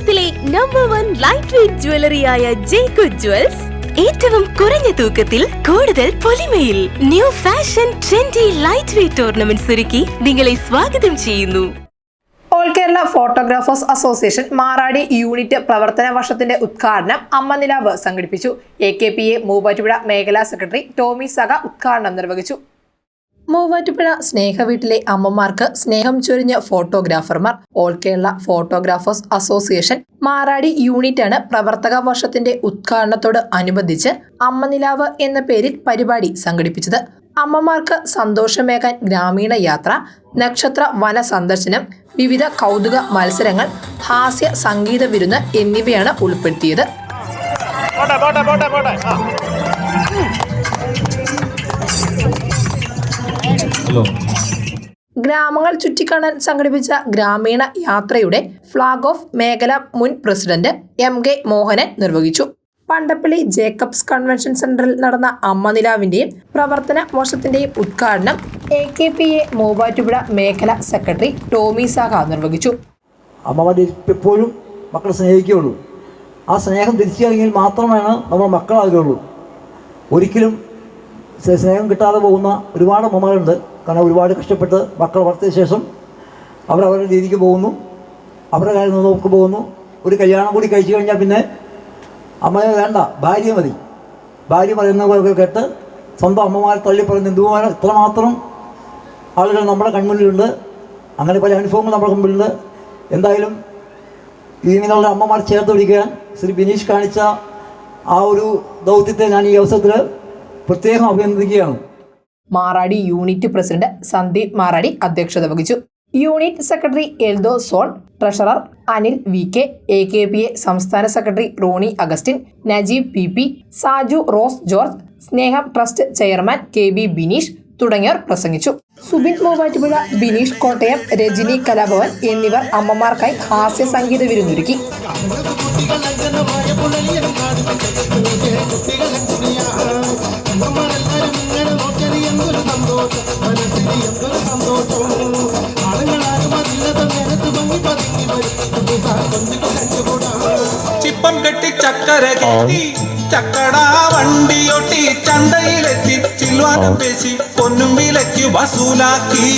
കേരളത്തിലെ number one light weight ജ്വല്ലറിയായ ജേക്കു ജ്വൽസ് ഏറ്റവും കുറഞ്ഞ തൂക്കത്തിൽ കൂടുതൽ പൊലിമയിൽ new fashion trendy light weight ornaments ഒരുക്കി നിങ്ങളെ സ്വാഗതം ചെയ്യുന്നു. All Kerala photographers association Maradi unit പ്രവർത്തന വർഷത്തിന്റെ ഉദ്ഘാടനം അമ്മനിലാവ് സംഘടിപ്പിച്ചു. A K P A Muvattupuzha മേഖലാ സെക്രട്ടറി ടോമി സഗ ഉദ്ഘാടനം നിർവഹിച്ചു. മൂവാറ്റുപുഴ സ്നേഹ വീട്ടിലെ അമ്മമാർക്ക് സ്നേഹം ചൊരിഞ്ഞ ഫോട്ടോഗ്രാഫർമാർ. All Kerala photographers association Maradi യൂണിറ്റാണ് പ്രവർത്തക വർഷത്തിന്റെ ഉദ്ഘാടനത്തോട് അനുബന്ധിച്ച് അമ്മനിലാവ് എന്ന പേരിൽ പരിപാടി സംഘടിപ്പിച്ചത്. അമ്മമാർക്ക് സന്തോഷമേകാൻ ഗ്രാമീണ യാത്ര നക്ഷത്ര വന സന്ദർശനം വിവിധ കൗതുക മത്സരങ്ങൾ ഹാസ്യ സംഗീത വിരുന്ന് എന്നിവയാണ് ഉൾപ്പെടുത്തിയത്. ഗ്രാമങ്ങൾ ചുറ്റിക്കാണാൻ സംഘടിപ്പിച്ച ഗ്രാമീണ യാത്രയുടെ ഫ്ളാഗ് ഓഫ് മേഖല മുൻ പ്രസിഡന്റ് എം കെ മോഹനൻ നിർവഹിച്ചു. പണ്ടപ്പള്ളി ജേക്കബ്സ് കൺവെൻഷൻ സെന്ററിൽ നടന്ന അമ്മനിലാവിന്റെയും പ്രവർത്തന വർഷത്തിന്റെയും ഉദ്ഘാടനം A K P A Muvattupuzha മേഖല സെക്രട്ടറി ടോമി സാഹ നിർവഹിച്ചു. അമ്മമാർ എപ്പോഴും മക്കളെ സ്നേഹിക്കുകയുള്ളൂ. ആ സ്നേഹം തിരിച്ചറിയെങ്കിൽ മാത്രമാണ് നമ്മൾ മക്കളാകുകയുള്ളൂ. ഒരിക്കലും സ്നേഹം കിട്ടാതെ പോകുന്ന ഒരുപാട് അമ്മമാരുണ്ട്. കാരണം ഒരുപാട് കഷ്ടപ്പെട്ട് മക്കൾ വളർത്തിയ ശേഷം അവരവരുടെ രീതിക്ക് പോകുന്നു. അവരുടെ കാര്യം നോക്കി പോകുന്നു. ഒരു കല്യാണം കൂടി കഴിച്ചു കഴിഞ്ഞാൽ പിന്നെ അമ്മയെ വേണ്ട ഭാര്യ മതി. ഭാര്യ പറയുന്ന പോലെ കേട്ട് സ്വന്തം അമ്മമാരെ തള്ളി പറയുന്ന ഹിന്ദുമാരെ ഇത്രമാത്രം ആളുകൾ നമ്മുടെ കൺമുന്നിലുണ്ട്. അങ്ങനെ പല അനുഭവങ്ങൾ നമ്മുടെ മുമ്പിലുണ്ട്. എന്തായാലും ഇങ്ങനെയുള്ള അമ്മമാർ ചേർത്ത് പിടിക്കാൻ ശ്രീ ബിനീഷ് കാണിച്ച ആ ഒരു ദൗത്യത്തെ ഞാൻ ഈ അവസരത്തിൽ പ്രത്യേകം അഭിനന്ദിക്കുകയാണ്. മാറാടി യൂണിറ്റ് പ്രസിഡന്റ് സന്ദീപ് മാറാടി അധ്യക്ഷത വഹിച്ചു unit secretary Eldho soul treasurer Anil V K A K P A സംസ്ഥാന secretary Rony Augustine Najeeb P P Saju Rose George Sneham trust chairman K B Bineesh തുടങ്ങിയവർ പ്രസംഗിച്ചു സുബിൻ മൂവാറ്റുപുഴ ബിനീഷ് കോട്ടയം രജനി കലാഭവൻ എന്നിവർ അമ്മമാർക്കായി ഹാസ്യ സംഗീത വിരുന്നൊരുക്കി ചിപ്പം കെട്ടി ചക്കര കെട്ടി ചക്കടാ വണ്ടിയൊട്ടി ചന്തയിലെത്തി ചിൽവാനം പേശി പൊന്നും വിലയ്ക്ക് വസൂലാക്കി.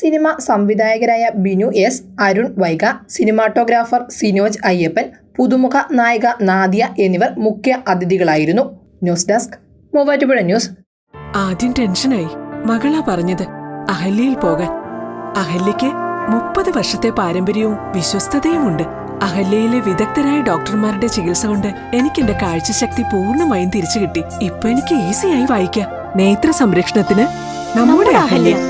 സിനിമ സംവിധായകരായ ബിനു എസ് അരുൺ വൈഗ സിനിമാറ്റോഗ്രാഫർ സിനോജ് അയ്യപ്പൻ പുതുമുഖ നായിക നാദിയ എന്നിവർ മുഖ്യ അതിഥികളായിരുന്നു. News desk Muvattupuzha news. ആദ്യം ടെൻഷനായി. മകളാ പറഞ്ഞത് അഹല്യയിൽ പോകാൻ. അഹല്യയ്ക്ക് മുപ്പത് വർഷത്തെ പാരമ്പര്യവും വിശ്വസ്തതയുമുണ്ട്. അഹല്യയിലെ വിദഗ്ധരായ ഡോക്ടർമാരുടെ ചികിത്സ കൊണ്ട് എനിക്ക് എന്റെ കാഴ്ചശക്തി പൂർണമായും തിരിച്ചു കിട്ടി ഇപ്പൊ എനിക്ക് ഈസിയായി വായിക്കാം. നേത്ര സംരക്ഷണത്തിന് നമ്മുടെ Ahalya.